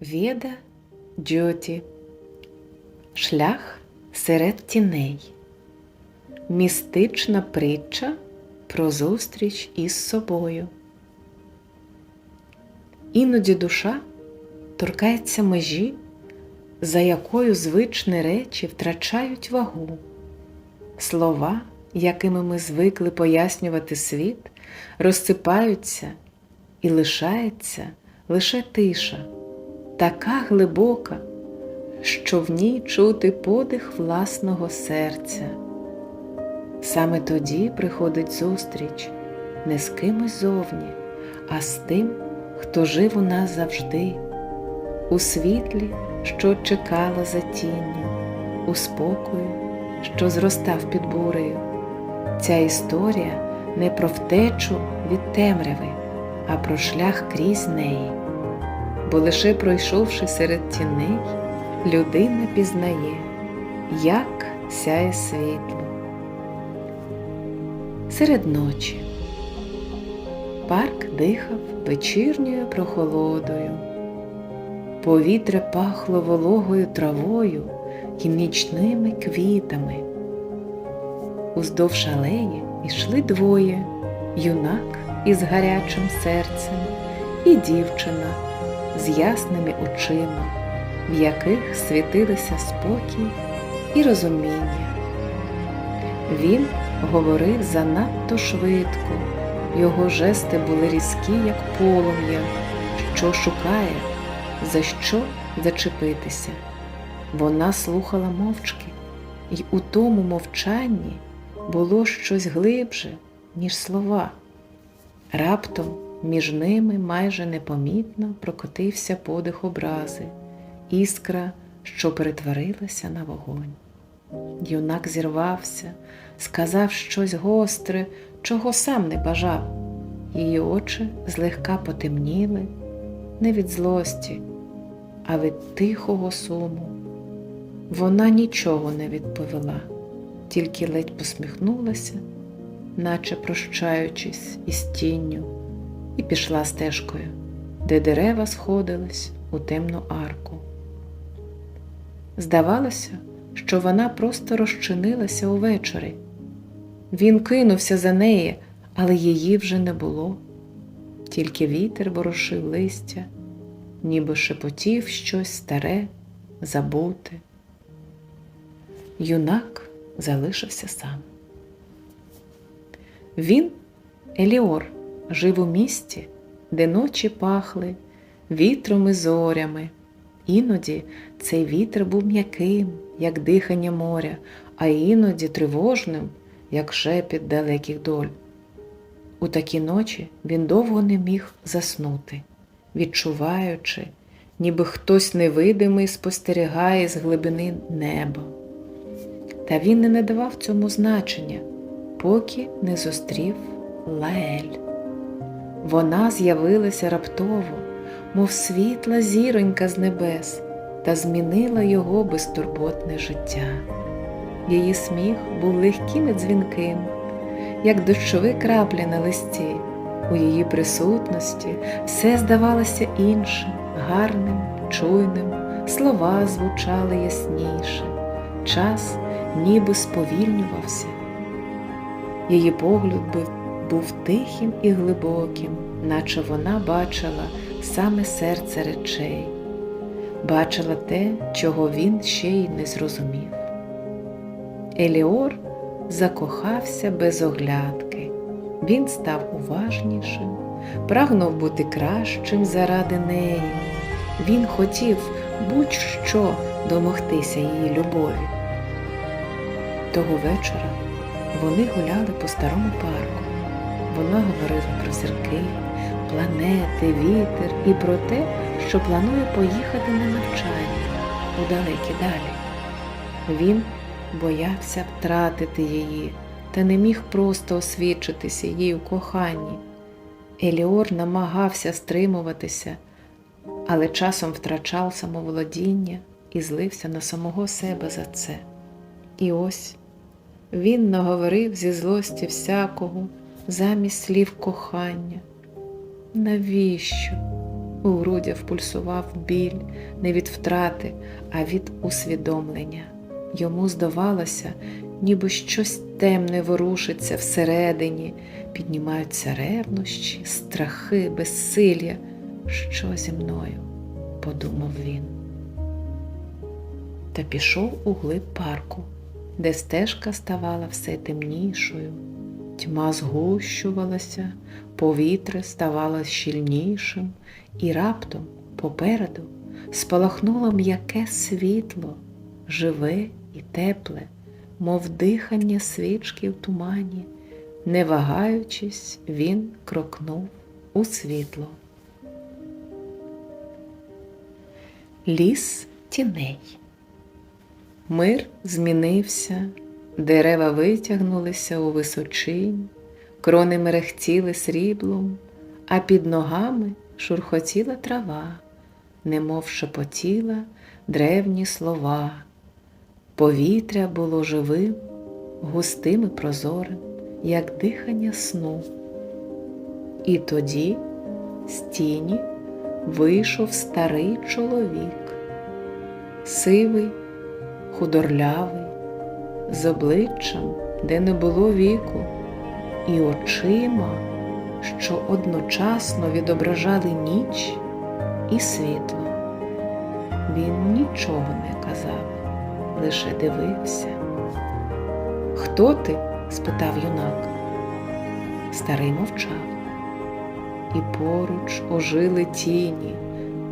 Веда Дьоті Шлях серед тіней. Містична притча про зустріч із собою. Іноді душа торкається межі, за якою звичні речі втрачають вагу. Слова, якими ми звикли пояснювати світ, розсипаються і лишається лише тиша, така глибока, що в ній чути подих власного серця. Саме тоді приходить зустріч не з кимось зовні, а з тим, хто жив у нас завжди, у світлі, що чекало за тінню, у спокою, що зростав під бурею. Ця історія не про втечу від темряви, а про шлях крізь неї. Бо лише пройшовши серед тіней, людина пізнає, як сяє світло. Серед ночі парк дихав вечірньою прохолодою, повітря пахло вологою травою і нічними квітами. Уздовж алеї йшли двоє юнак із гарячим серцем і дівчина з ясними очима, в яких світилися спокій і розуміння. Він говорив занадто швидко, його жести були різкі, як полум'я, що шукає, за що зачепитися. Вона слухала мовчки, і у тому мовчанні було щось глибше, ніж слова. Раптом між ними майже непомітно прокотився подих образи, іскра, що перетворилася на вогонь. Юнак зірвався, сказав щось гостре, чого сам не бажав. Її очі злегка потемніли, не від злості, а від тихого суму. Вона нічого не відповіла, тільки ледь посміхнулася, наче прощаючись із тінню, і пішла стежкою, де дерева сходились у темну арку. Здавалося, що вона просто розчинилася увечері. Він кинувся за неї, але її вже не було. Тільки вітер ворушив листя, ніби шепотів щось старе, забуте. Юнак залишився сам. Він, Еліор, жив у місті, де ночі пахли вітром і зорями. Іноді цей вітер був м'яким, як дихання моря, а іноді тривожним, як шепіт далеких доль. У такі ночі він довго не міг заснути, відчуваючи, ніби хтось невидимий спостерігає з глибини неба. Та він не надавав цьому значення, поки не зустрів Лаель. Вона з'явилася раптово, мов світла зіронька з небес, та змінила його безтурботне життя. Її сміх був легким і дзвінким, як дощові краплі на листі. У її присутності все здавалося іншим, гарним, чуйним, слова звучали ясніше, час ніби сповільнювався. Її погляд був, був тихим і глибоким, наче вона бачила саме серце речей, бачила те, чого він ще й не зрозумів. Еліор закохався без оглядки, він став уважнішим, прагнув бути кращим заради неї. Він хотів будь-що домогтися її любові. Того вечора вони гуляли по старому парку. Вона говорила про зірки, планети, вітер і про те, що планує поїхати на навчання у далекі далі. Він боявся втратити її та не міг просто освідчитися їй у коханні. Еліор намагався стримуватися, але часом втрачав самоволодіння і злився на самого себе за це. І ось він наговорив зі злості всякого замість слів кохання. Навіщо? У грудях пульсував біль не від втрати, а від усвідомлення. Йому здавалося, ніби щось темне ворушиться всередині, піднімаються ревнощі, страхи, безсилля. Що зі мною? подумав він. Та пішов у глиб парку, де стежка ставала все темнішою, тьма згущувалася, повітря ставало щільнішим, і раптом попереду спалахнуло м'яке світло, живе і тепле, мов дихання свічки в тумані. Не вагаючись, він крокнув у світло. Ліс тіней. Мир змінився, дерева витягнулися у височинь, крони мерехтіли сріблом, а під ногами шурхотіла трава, немов шепотіла древні слова. Повітря було живим, густим і прозорим, як дихання сну. І тоді з тіні вийшов старий чоловік, сивий, худорлявий, з обличчям, де не було віку, і очима, що одночасно відображали ніч і світло. Він нічого не казав, лише дивився. Хто ти? спитав юнак. Старий мовчав і поруч ожили тіні,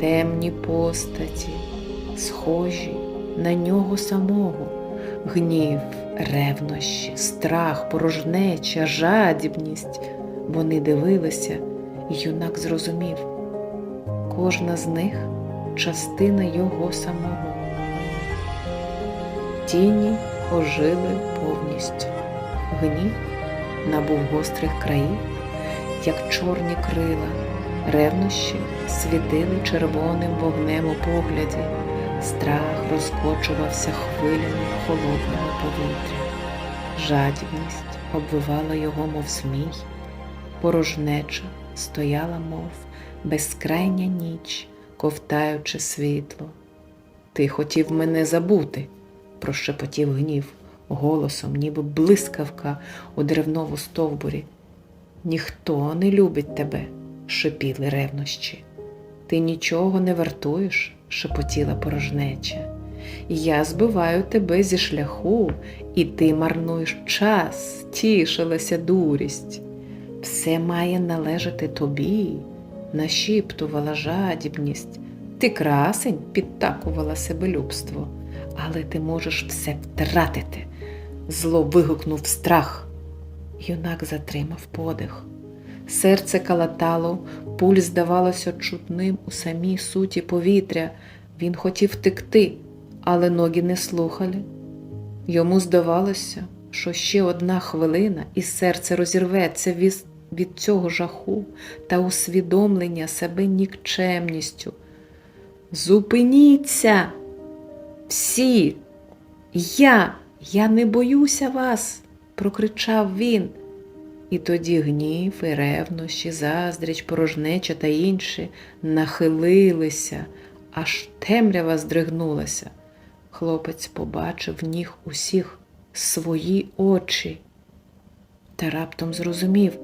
темні постаті, схожі на нього самого, гнів, ревнощі, страх, порожнеча, жадібність. Вони дивилися, і юнак зрозумів, кожна з них частина його самого. Тіні ожили повністю, гнів набув гострих країв як чорні крила, ревнощі світили червоним вогнем у погляді, страх розкочувався хвилями холодного повітря, жадібність обвивала його, мов змій, порожнеча стояла, мов безкрайня ніч, ковтаючи світло. Ти хотів мене забути, прошепотів гнів голосом, ніби блискавка у деревному стовбурі. Ніхто не любить тебе, шипіли ревнощі. Ти нічого не вартуєш, шепотіла порожнеча. Я збиваю тебе зі шляху, і ти марнуєш час, тішилася дурість. Все має належати тобі, нашіптувала жадібність. Ти красень, підтакувала себелюбство, але ти можеш все втратити. Зло вигукнув страх. Юнак затримав подих. Серце калатало, пульс здавалося чутним у самій суті повітря. Він хотів втекти, але ноги не слухали. Йому здавалося, що ще одна хвилина, і серце розірветься від цього жаху та усвідомлення себе нікчемністю. Зупиніться! Всі! Я, я не боюся вас! прокричав він. І тоді гнів, і ревнощі, заздріч, порожнеча та інші нахилилися, аж темрява здригнулася. Хлопець побачив в них усіх свої очі та раптом зрозумів,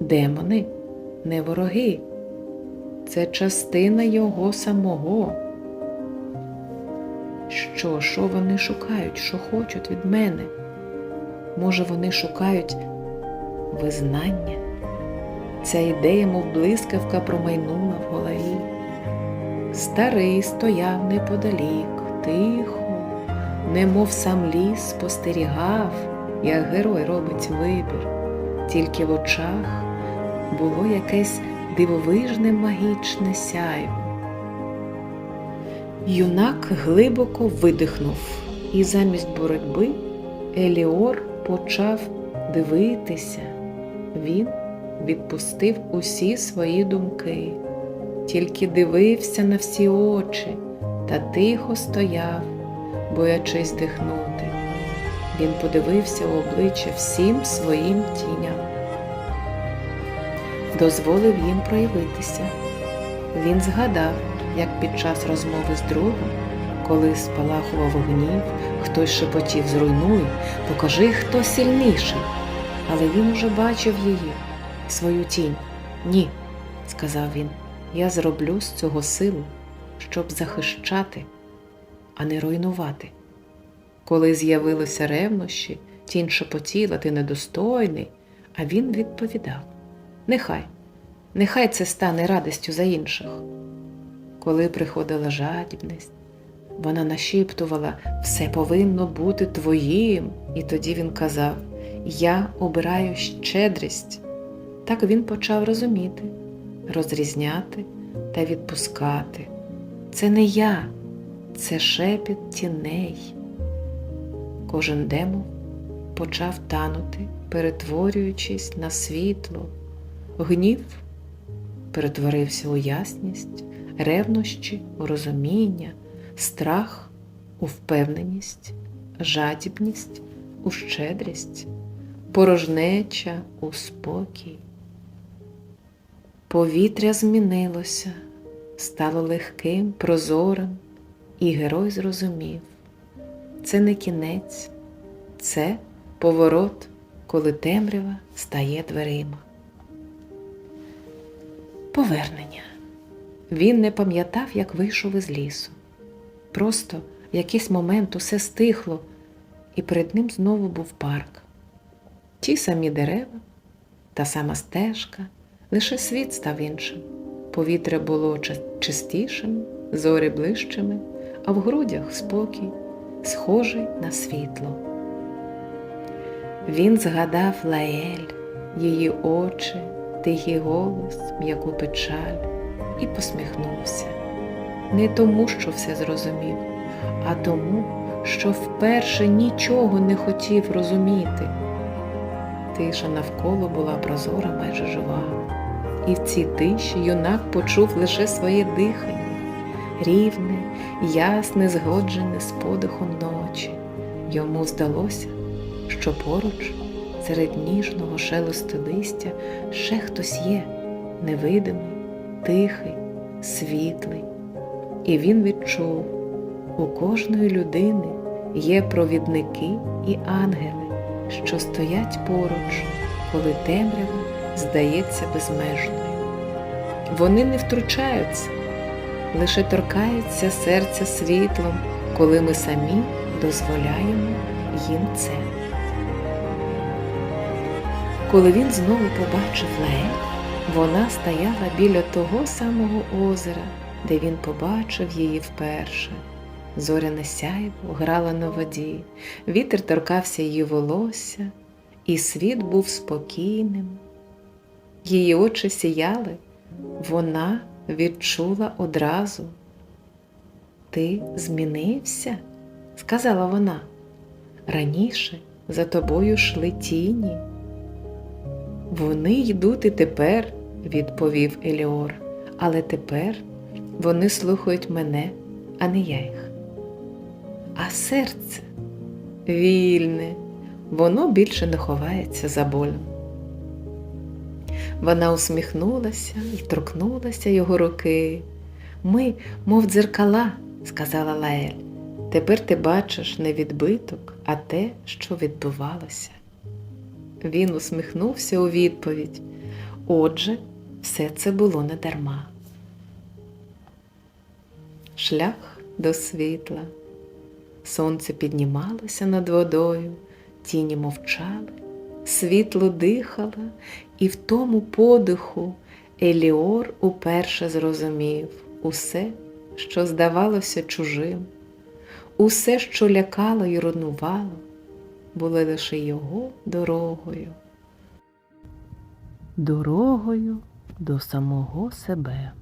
демони не вороги, це частина його самого. Що, що вони шукають, що хочуть від мене? Може, вони шукають визнання? Ця ідея, мов блискавка, промайнула в голові. Старий стояв неподалік, тихо, немов сам ліс спостерігав, як герой робить вибір, тільки в очах було якесь дивовижне магічне сяйво. Юнак глибоко видихнув, і замість боротьби Еліор почав дивитися. Він відпустив усі свої думки, тільки дивився на всі очі та тихо стояв, боячись дихнути. Він подивився у обличчя всім своїм тіням, дозволив їм проявитися, Він згадав, як під час розмови з другом, коли спалахував гнів, хтось шепотів зруйнуй, покажи, хто сильніший. Але він уже бачив її, свою тінь. Ні, сказав він, я зроблю з цього силу, щоб захищати, а не руйнувати. Коли з'явилися ревнощі, тінь шепотіла, ти недостойний, а він відповідав: Нехай, нехай це стане радістю за інших. Коли приходила жадібність, вона нашіптувала все повинно бути твоїм, і тоді він казав: Я обираю щедрість. Так він почав розуміти, розрізняти та відпускати. Це не я, це шепіт тіней. Кожен демон почав танути, перетворюючись на світло. Гнів перетворився у ясність, ревнощі у розуміння, страх у впевненість, жадібність у щедрість, порожнеча у спокій. Повітря змінилося, стало легким, прозорим, і герой зрозумів це не кінець, це поворот, коли темрява стає дверима. Повернення. Він не пам'ятав, як вийшов із лісу. Просто в якийсь момент усе стихло, і перед ним знову був парк. Ті самі дерева, та сама стежка, лише світ став іншим. Повітря було чистішим, зорі ближчими, а в грудях спокій схожий на світло. Він згадав Лаель, її очі, тихий голос, м'яку печаль і посміхнувся. Не тому, що все зрозумів, а тому, що вперше нічого не хотів розуміти. Тиша навколо була прозора, майже жива, і в цій тиші юнак почув лише своє дихання рівне, ясне, згоджене з подихом ночі. Йому здалося, що поруч, серед ніжного шелесту листя, ще хтось є, невидимий, тихий, світлий. І він відчув, у кожної людини є провідники і ангели, що стоять поруч, коли темрява здається безмежною. Вони не втручаються лише торкається серця світлом, коли ми самі дозволяємо їм це. Коли він знову побачив Леє, вона стояла біля того самого озера, де він побачив її вперше. Зоряне сяйво грала на воді, вітер торкався її волосся, і світ був спокійним. Її очі сіяли, вона відчула одразу. Ти змінився, сказала вона. Раніше за тобою йшли тіні. Вони йдуть і тепер, відповів Еліор, але тепер вони слухають мене, а не я їх. А серце вільне, воно більше не ховається за болем. Вона усміхнулася і торкнулася його руки. Ми, мов дзеркала, сказала Лаель. Тепер ти бачиш не відбиток, а те, що відбувалося. Він усміхнувся у відповідь. Отже, все це було не дарма. Шлях до світла. Сонце піднімалося над водою, тіні мовчали, світло дихало, і в тому подиху Еліор уперше зрозумів усе, що здавалося чужим, усе, що лякало і руйнувало, було лише його дорогою, дорогою до самого себе.